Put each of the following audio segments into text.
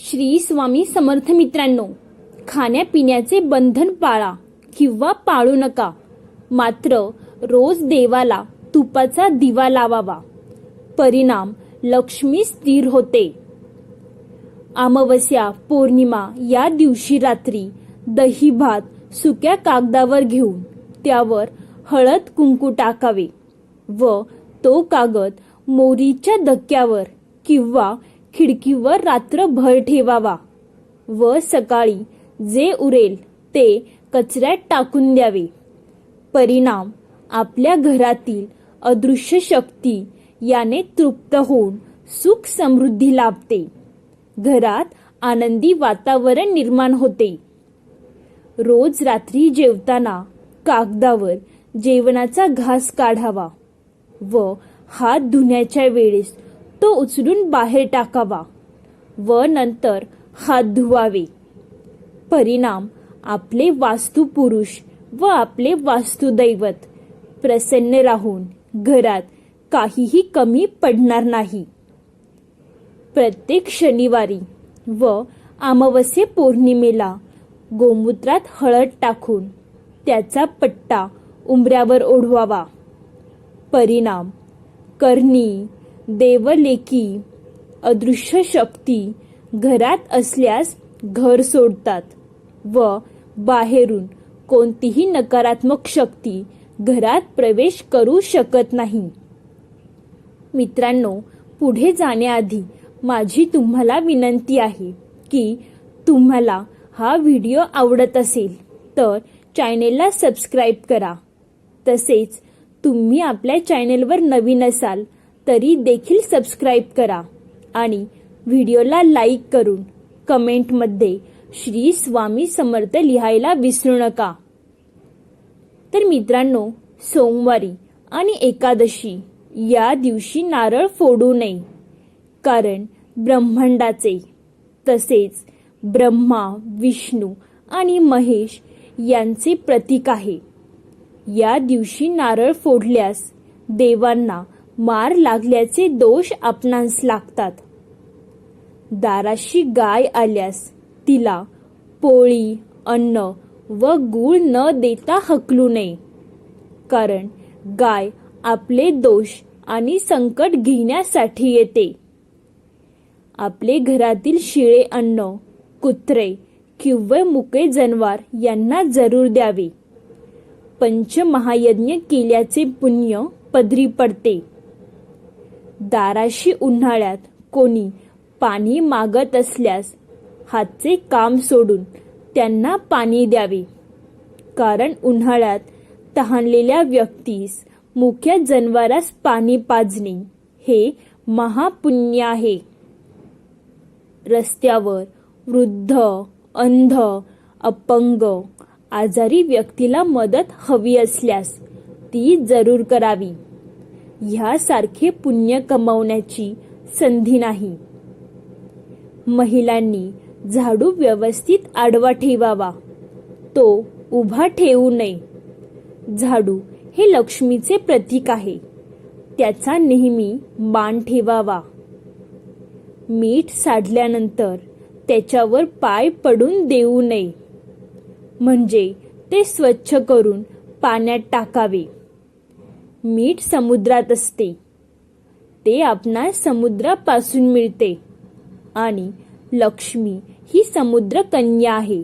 श्री स्वामी समर्थ मित्रांनो खाण्यापिण्याचे बंधन पाळा किंवा पाळू नका. मात्र रोज देवाला तुपाचा दिवा लावावा. परिणाम लक्ष्मी स्थिर होते. अमावस्या पौर्णिमा या दिवशी रात्री दही भात सुक्या कागदावर घेऊन त्यावर हळद कुंकू टाकावे व तो कागद मोरीच्या धक्क्यावर किंवा खिडकीवर रात्रभर ठेवावा व सकाळी जे उरेल ते कचऱ्यात टाकून द्यावे. परिणाम आपल्या घरातील अदृश्य शक्ती याने तृप्त होऊन सुख समृद्धी लाभते. घरात आनंदी वातावरण निर्माण होते. रोज रात्री जेवताना कागदावर जेवणाचा घास काढावा व हात धुण्याच्या वेळेस तो उचलून बाहेर टाकावा व नंतर हात धुवावे. परिणाम आपले वास्तुपुरुष व आपले वास्तुदैवत प्रसन्न राहून घरात काहीही कमी पडणार नाही. प्रत्येक शनिवारी व अमावस्ये पौर्णिमेला गोमूत्रात हळद टाकून त्याचा पट्टा उंबऱ्यावर ओढवावा. परिणाम करणी देवलेकी अदृश्य शक्ती घरात असल्यास घर सोडतात व बाहेरून कोणतीही नकारात्मक शक्ती घरात प्रवेश करू शकत नाही. मित्रांनो पुढे जाण्याआधी माझी तुम्हाला विनंती आहे की तुम्हाला हा व्हिडिओ आवडत असेल तर चॅनेलला सबस्क्राईब करा. तसेच तुम्ही आपल्या चॅनेलवर नवीन असाल तरी देखील सबस्क्राईब करा आणि व्हिडिओला लाईक करून कमेंटमध्ये श्री स्वामी समर्थ लिहायला विसरू नका. तर मित्रांनो सोमवारी आणि एकादशी या दिवशी नारळ फोडू नये कारण ब्रह्मांडाचे तसेच ब्रह्मा विष्णू आणि महेश यांचे प्रतीक आहे. या दिवशी नारळ फोडल्यास देवांना मार लागल्याचे दोष आपणास लागतात. दाराशी गाय आल्यास तिला पोळी अन्न व गूळ न देता हकलू नये. कारण गाय आपले दोष आणि संकट घेण्यासाठी येते. आपले घरातील शिळे अन्न कुत्रे किंवा मुके जनावर यांना जरूर द्यावे. पंचमहायज्ञ केल्याचे पुण्य पदरी पडते. दाराशी उन्हाळ्यात कोणी पाणी मागत असल्यास हातचे काम सोडून त्यांना पाणी द्यावे. कारण उन्हाळ्यात तहानलेल्या व्यक्तीस मुख्य जनावरास पाणी पाजणे हे महापुण्य आहे. रस्त्यावर वृद्ध अंध अपंग आजारी व्यक्तीला मदत हवी असल्यास ती जरूर करावी. ह्यासारखे पुण्य कमावण्याची संधी नाही. महिलांनी झाडू व्यवस्थित आडवा ठेवावा. तो उभा ठेवू नये. झाडू हे लक्ष्मीचे प्रतीक आहे. त्याचा नेहमी मान ठेवावा. मीठ साडल्यानंतर त्याच्यावर पाय पडून देऊ नये. म्हणजे ते स्वच्छ करून पाण्यात टाकावे. मीठ समुद्रात असते. ते आपणास समुद्रापासून मिळते. आणि लक्ष्मी ही समुद्र कन्या आहे.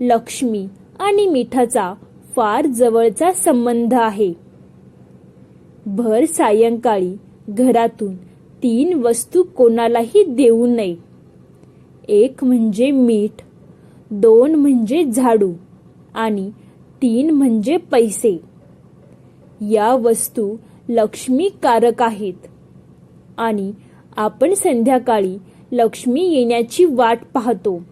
लक्ष्मी आणि मिठाचा फार जवळचा संबंध आहे. भर सायंकाळी घरातून तीन वस्तू कोणालाही देऊ नये. एक म्हणजे मीठ दोन म्हणजे झाडू आणि तीन म्हणजे पैसे. या वस्तू लक्ष्मीकारक आहेत. आणि आपण संध्याकाळी लक्ष्मी येण्याची वाट पाहतो.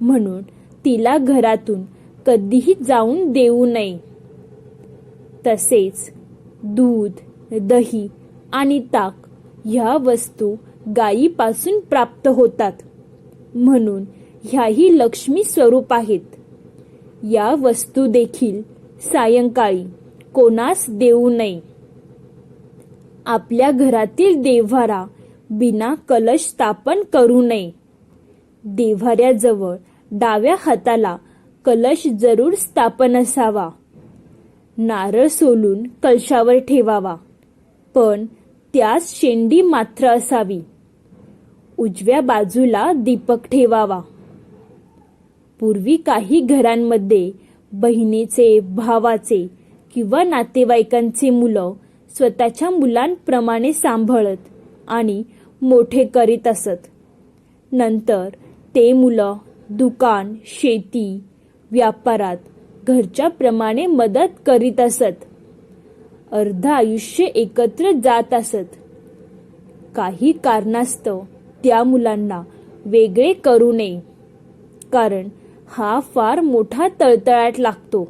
म्हणून तिला घरातून कधीही जाऊन देऊ नये. तसेच दूध दही आणि ताक ह्या वस्तू गायीपासून प्राप्त होतात. म्हणून ह्याही लक्ष्मी स्वरूप आहेत. या वस्तू देखील सायंकाळी कोणास देऊ नये. आपल्या घरातील देव्हारा बिना कलश स्थापन करू नये. देव्हाऱ्याजवळ डाव्या हाताला कलश जरूर स्थापन असावा. नारळ सोलून कलशावर ठेवावा. पण त्यास शेंडी मात्र असावी. उजव्या बाजूला दीपक ठेवावा. पूर्वी काही घरांमध्ये बहिणीचे भावाचे किंवा नातेवाईकांचे मुलं स्वतःच्या मुलांप्रमाणे सांभाळत आणि मोठे करीत असत. नंतर ते मुलं दुकान शेती व्यापारात घरच्याप्रमाणे मदत करीत असत. अर्ध आयुष्य एकत्र जात असत. काही कारणास्तव त्या मुलांना वेगळे करू नये कारण हा फार मोठा तळतळाट लागतो.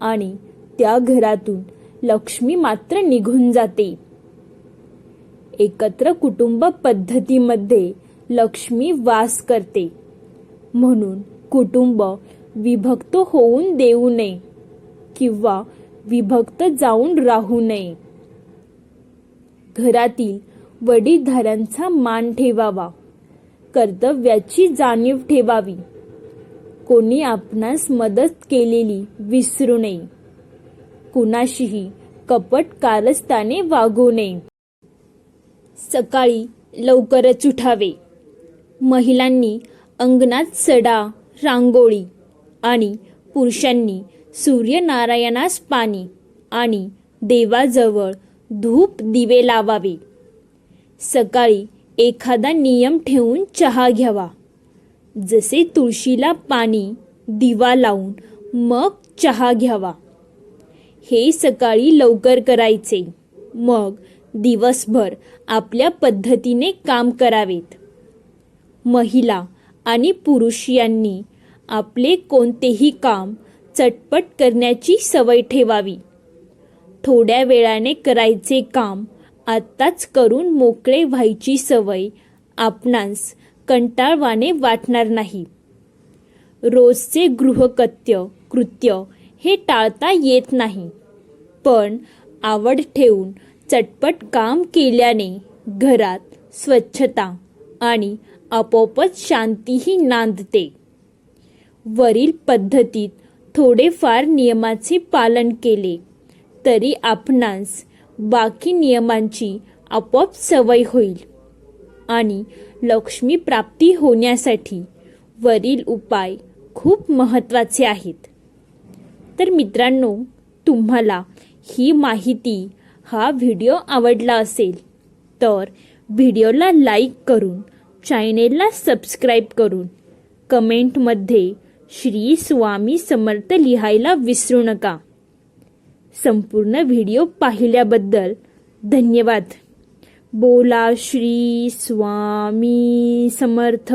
आणि त्या घरातून लक्ष्मी मात्र निघून जाते. एकत्र कुटुंब पद्धतीमध्ये लक्ष्मी वास करते. म्हणून कुटुंब विभक्त होऊन देऊ नये किंवा विभक्त जाऊन राहू नये. घरातील वडीलधाऱ्यांचा मान ठेवावा. कर्तव्याची जाणीव ठेवावी. कोणी आपणास मदत केलेली विसरू नये. कुणाशीही कपट कारस्थाने वागू नये. सकाळी लवकरच उठावे. महिलांनी अंगणात सडा रांगोळी आणि पुरुषांनी सूर्यनारायणास पाणी आणि देवाजवळ धूप दिवे लावावे. सकाळी एखादा नियम ठेवून चहा घ्यावा. जसे तुळशीला पाणी दिवा लावून मग चहा घ्यावा. हे सकाळी लवकर करायचे. मग दिवसभर आपल्या पद्धतीने काम करावेत. महिला आणि पुरुष यांनी आपले कोणतेही काम चटपट करण्याची सवय ठेवावी. थोड्या वेळाने करायचे काम आत्ताच करून मोकळे व्हायची सवय आपणास कंटाळवाने वाटणार नाही. रोजचे गृहकत्य कृत्य हे टाळता येत नाही. पण आवड ठेवून चटपट काम केल्याने घरात स्वच्छता आणि आपोआपच शांतीही नांदते. वरील पद्धतीत थोडेफार नियमाचे पालन केले तरी आपणास बाकी नियमांची आपोआप सवय होईल. आणि लक्ष्मी प्राप्ती होण्यासाठी वरील उपाय खूप महत्त्वाचे आहेत. तर मित्रांनो तुम्हाला ही माहिती हा व्हिडिओ आवडला असेल तर व्हिडिओला लाईक करून चॅनेलला सबस्क्राईब करून कमेंटमध्ये श्री स्वामी समर्थ लिहायला विसरू नका. संपूर्ण व्हिडिओ पाहिल्याबद्दल धन्यवाद. बोला श्री स्वामी समर्थ.